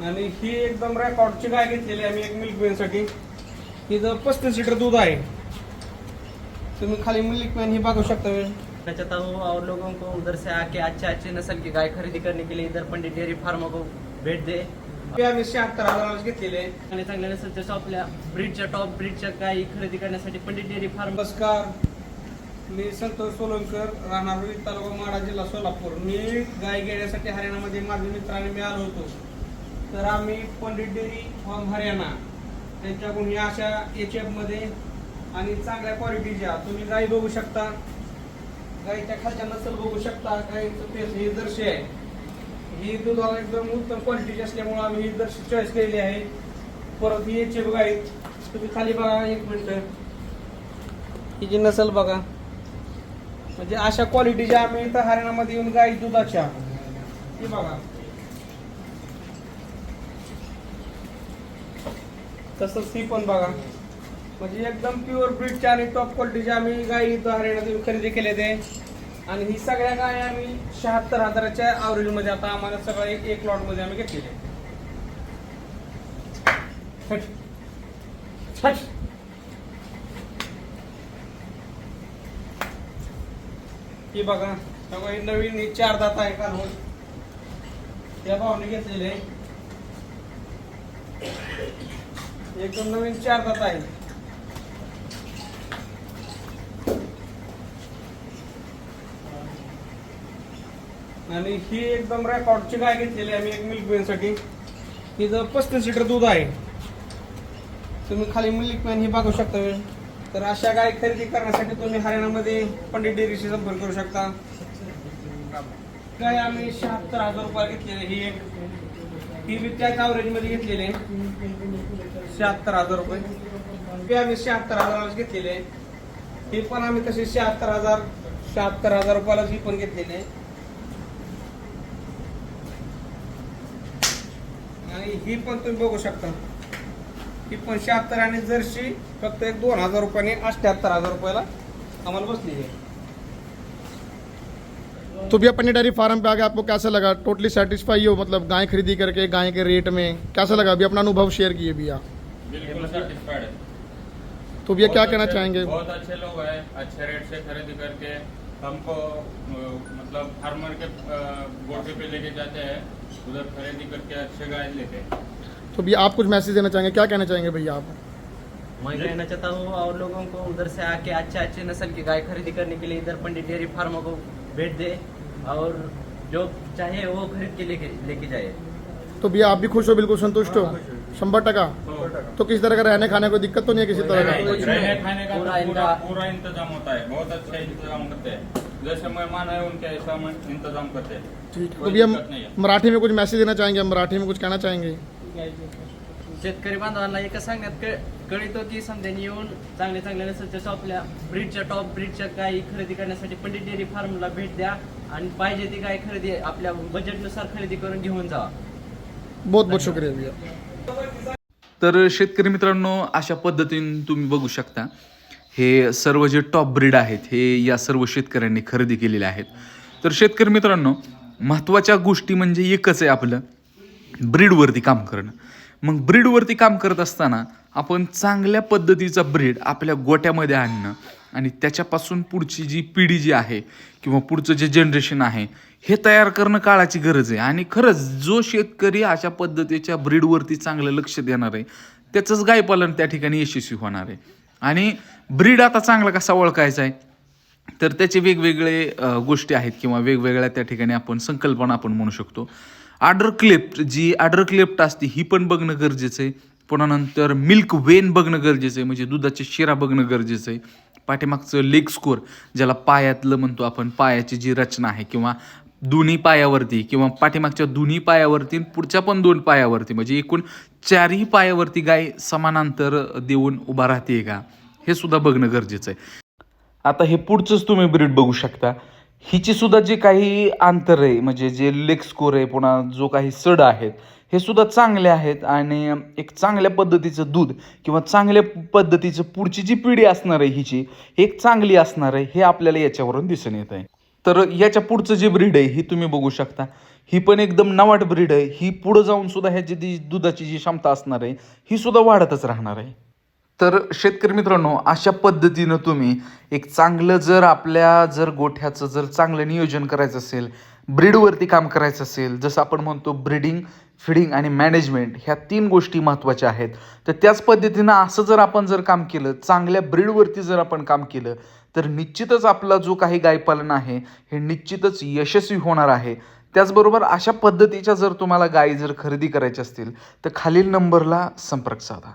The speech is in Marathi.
आणि ही एकदम रेकॉर्डची गाय घेतलेली आहे आम्ही एक मिल्क मॅनसाठी हिचं पस्तीस लिटर दूध आहे. तुम्ही खाली मिल्क मॅन ही बघू शकता. हूँ और लोगों को उधर से आके अच्छे अच्छे नस्ल की गाय खरीदी करने के लिए इधर पंडित डेयरी फार्म को भेट दे. आम्ही शहात्तर हजाराला घेतलेले. आणि चांगल्या नसलच्या शॉपल्या ब्रीडच्या टॉप ब्रीडच्या गायी खरेदी करण्यासाठी पंडित डेअरी फार्म. नमस्कार. मी संतोष सोलंकर राहणार तालुका माडा जिल्हा सोलापूर. मी गाय घेण्यासाठी हरियाणामध्ये माझे मित्र आणि मी आलो होतो. तर आम्ही पंडित डेअरी फॉर्म हरियाणा. त्यांच्याकडून या अशा एच मध्ये आणि चांगल्या क्वालिटीच्या तुम्ही गाई बघू शकता. गाईच्या खालच्या नसल बघू शकता. गाईचं पेस ही जर्शी आहे. ही दुधाला एकदम उत्तम क्वालिटीची असल्यामुळे आम्ही ही जर्सी चॉईस केलेली आहे. परत ही एच एफ गाई. तुम्ही खाली बघा एक मिनिट. हिची नसल बघा. म्हणजे अशा क्वालिटीच्या आम्ही इथं हरियाणामध्ये येऊन गाई दुधाच्या ही बघा. तसंच ही पण बघा. म्हणजे एकदम प्युअर ब्रीडच्या आणि टॉप क्वालिटीच्या आम्ही गाई इथं खरेदी केले ते. आणि ही सगळ्या गाय आम्ही शहात्तर हजाराच्या average मध्ये आता आम्हाला सगळं एक एक लॉटमध्ये आम्ही घेतलेले ही बघा सगळं हे नवीन ही चार दात आहे का या भावने घेतलेले. एकदम नवीन चार दात आहे आणि ही एकदम रेकॉर्डची गाय घेतलेली आहे आम्ही एक मिल्क मॅनसाठी हिचं पस्तीस लिटर दूध आहे. तुम्ही खाली मिल्क पॅन ही बघू शकता. तर अशा गाय खरेदी करण्यासाठी तुम्ही हरियाणामध्ये पंडित डेअरीशी संपर्क करू शकता. गाय आम्ही शहात्तर हजार रुपये घेतलेले ही एक ही बी त्याच average मध्ये घेतलेली आहे. शहात्तर हजार रुपये. ते आम्ही शहात्तर हजारालाच घेतलेले. हे पण आम्ही तशी शहात्तर हजार शहात्तर हजार रुपयालाच ही पण घेतलेले. आणि ही पण तुम्ही बघू शकता. ही पण शहात्तर आणि जर्सी फक्त एक दोन हजार रुपयाने अठ्याहत्तर हजार रुपयाला आम्हाला बसली आहे. तो भैया पन्नी फार्म पे आके आपको कैसा लगा? टोटली सेटिस्फाई हो मतलब गाय खरीदी करके गाय के रेट में कैसा लगा? अभी अपना अनुभव शेयर किए भैया तो भैया क्या कहना चाहेंगे? बहुत अच्छे लोग हैं अच्छे रेट से खरीदी करके हमको मतलब फार्मर के गोटे पे लेके जाते हैं उधर खरीदी करके अच्छे गाय लेते हैं तो भैया आप कुछ मैसेज देना चाहेंगे? क्या कहना चाहेंगे भैया आप? मैं कहना चाहता हूँ और लोगों को उधर से आके अच्छे अच्छे नस्ल की गाय खरीदी करने के लिए इधर पंडित डेयरी फार्म को भेज दे और जो चाहे वो खरीद के लेके लेके जाए। तो भैया आप भी खुश हो बिल्कुल संतुष्ट हो। शंबर टका? तो किसी तरह का रहने खाने कोई दिक्कत तो नहीं है किसी तरह का। रहने खाने का पूरा पूरा इनका- पूरा इंतजाम होता है। बहुत अच्छा इंतजाम करते हैं। जैसे मेहमान है उनके ऐसा इंतजाम करते हैं। ठीक है। तो भैया मराठी में कुछ मैसेज देना चाहेंगे? मराठी में कुछ कहना चाहेंगे? शेतकरी बांधवांना एकच सांगण्यात क- कळितो की समजाने येऊन चांगल्या चांगल्या नसलच्या शॉपल्या ब्रीडच्या टॉप ब्रीडच्या गायी खरेदी करण्यासाठी पंडित डेअरी फार्मला भेट द्या आणि पाहिजे ती गाय खरेदी आपल्या बजेटनुसार खरेदी करून घेऊन जावा. बहुत बहुत शुक्रिया भैया। तर शेतकरी मित्रांनो अशा पद्धतीने तुम्ही बघू शकता हे सर्व जे टॉप ब्रीड आहेत हे या सर्व शेतकऱ्यांनी खरेदी केलेले आहेत. तर शेतकरी मित्रांनो महत्त्वाच्या गोष्टी म्हणजे एकच आहे आपलं ब्रीडवरती काम करणं. मग ब्रीडवरती काम करत असताना आपण चांगल्या पद्धतीचा ब्रीड आपल्या गोट्यामध्ये आणणं आणि त्याच्यापासून पुढची जी पिढी जी आहे किंवा पुढचं जे जनरेशन आहे हे तयार करणं काळाची गरज आहे. आणि खरंच जो शेतकरी अशा पद्धतीच्या ब्रीडवरती चांगलं लक्ष देणार आहे त्याचंच गायपालन त्या ठिकाणी यशस्वी होणार आहे. आणि ब्रीड आता चांगला कसा ओळखायचा आहे? तर त्याचे वेगवेगळे गोष्टी आहेत किंवा वेगवेगळ्या त्या ठिकाणी आपण संकल्पना आपण म्हणू शकतो. आर्डर क्लिप्ट जी आर्डर क्लिप्ट असते ही पण बघणं गरजेचं आहे. पुन्हा नंतर मिल्क वेन बघणं गरजेचं आहे म्हणजे दुधाचे शिरा बघणं गरजेचं आहे. पाठीमागचं लेग स्कोर ज्याला पायातलं म्हणतो आपण पायाची जी रचना आहे किंवा दोन्ही पायावरती किंवा पाठीमागच्या दोन्ही पायावरती पुढच्या पण दोन पायावरती म्हणजे एकूण चारही पायावरती गाय समानांतर देऊन उभा राहते का? हे सुद्धा बघणं गरजेचं आहे. आता हे पुढचंच तुम्ही ब्रीड बघू शकता. हिची सुद्धा जे काही अंतर आहे म्हणजे जे लेग स्कोर आहे पुन्हा जो काही सड आहेत हे सुद्धा चांगले आहेत. आणि एक चांगल्या पद्धतीचं दूध किंवा चांगल्या पद्धतीचं पुढची जी पिढी असणार आहे हिची एक चांगली असणार आहे हे आपल्याला याच्यावरून दिसून येत आहे. तर याच्या पुढचं जे ब्रीड आहे ही तुम्ही बघू शकता. ही पण एकदम नवाट ब्रीड आहे. ही पुढं जाऊन सुद्धा ह्याची जी दुधाची जी क्षमता असणार आहे ही सुद्धा वाढतच राहणार आहे. तर शेतकरी मित्रांनो अशा पद्धतीनं तुम्ही एक चांगलं जर आपल्या जर गोठ्याचं जर चांगलं नियोजन करायचं असेल ब्रीडवरती काम करायचं असेल जसं आपण म्हणतो ब्रीडिंग फिडिंग आणि मॅनेजमेंट ह्या तीन गोष्टी महत्त्वाच्या आहेत. तर त्याच पद्धतीनं असं जर आपण जर काम केलं चांगल्या ब्रीडवरती जर आपण काम केलं तर निश्चितच आपला जो काही गायपालन आहे हे निश्चितच यशस्वी होणार आहे. त्याचबरोबर अशा पद्धतीच्या जर तुम्हाला गायी जर खरेदी करायच्या असतील तर खालील नंबरला संपर्क साधा.